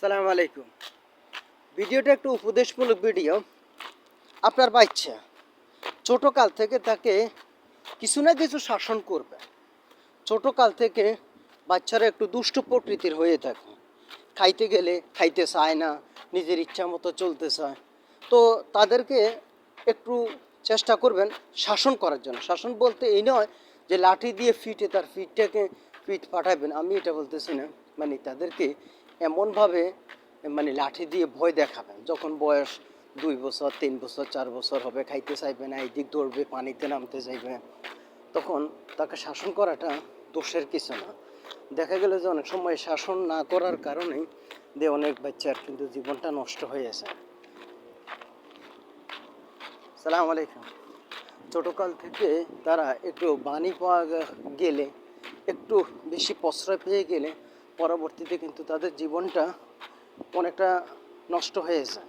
সালাম আলাইকুম। ভিডিওটা একটু উপদেশমূলক ভিডিও। আপনার বাচ্চা ছোট কাল থেকে তাকে কিছু না কিছু শাসন করবে। ছোট কাল থেকে বাচ্চারা একটু দুষ্ট প্রকৃতির হয়ে থাকে। খাইতে গেলে খাইতে চায় না, নিজের ইচ্ছা মতো চলতে চায়। তো তাদেরকে একটু চেষ্টা করবেন শাসন করার জন্য। শাসন বলতে এই নয় যে লাঠি দিয়ে ফিটে তার ফিটটাকে ফিট পাঠাবেন। আমি এটা বলতেছি না। মানে তাদেরকে এমনভাবে মানে লাঠি দিয়ে ভয় দেখাবেন, যখন বয়স দুই বছর, তিন বছর, চার বছর হবে, খাইতে চাইবে না এইদিক দৌড়বে, পানিতে নামতে চাইবে, তখন তাকে শাসন করাটা দোষের কিছু না। দেখা গেল যে অনেক সময় শাসন না করার কারণেই যে অনেক বাচ্চার কিন্তু জীবনটা নষ্ট হয়ে আছে সালাম আলাইকুম। ছোটকাল থেকে তারা একটু বাণী পাওয়া গেলে, একটু বেশি প্রশ্রয় পেয়ে গেলে পরবর্তীতে কিন্তু তাদের জীবনটা অনেকটা নষ্ট হয়ে যায়।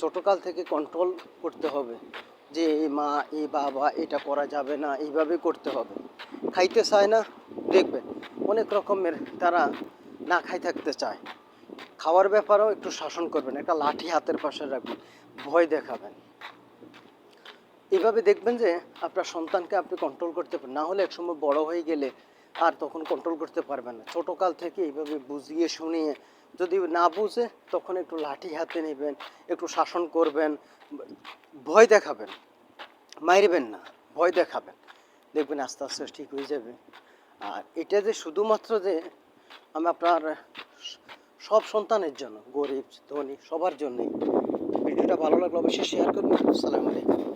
ছোটকাল থেকে কন্ট্রোল করতে হবে যে এই মা এই বাবা, এটা করা যাবে না, এইভাবে করতে হবে। খাইতে চায় না দেখবেন অনেক রকমের তারা না খাই থাকতে চায়। খাওয়ার ব্যাপারেও একটু শাসন করবেন, একটা লাঠি হাতের পাশে রাখবেন, ভয় দেখাবেন। এভাবে দেখবেন যে আপনার সন্তানকে আপনি কন্ট্রোল করতে পারেন না হলে একসময় বড় হয়ে গেলে আর তখন কন্ট্রোল করতে পারবেন না। ছোটোকাল থেকে এইভাবে বুঝিয়ে শুনিয়ে যদি না বুঝে, তখন একটু লাঠি হাতে নেবেন, একটু শাসন করবেন, ভয় দেখাবেন মারবেন না, ভয় দেখাবেন। দেখবেন আস্তে আস্তে ঠিক হয়ে যাবে। আর এটা যে শুধুমাত্র যে আমি আপনার সব সন্তানের জন্য, গরিব, ধনী, সবার জন্যই। ভিডিওটা ভালো লাগলে অবশ্যই শেয়ার করবেন। আসসালামু আলাইকুম।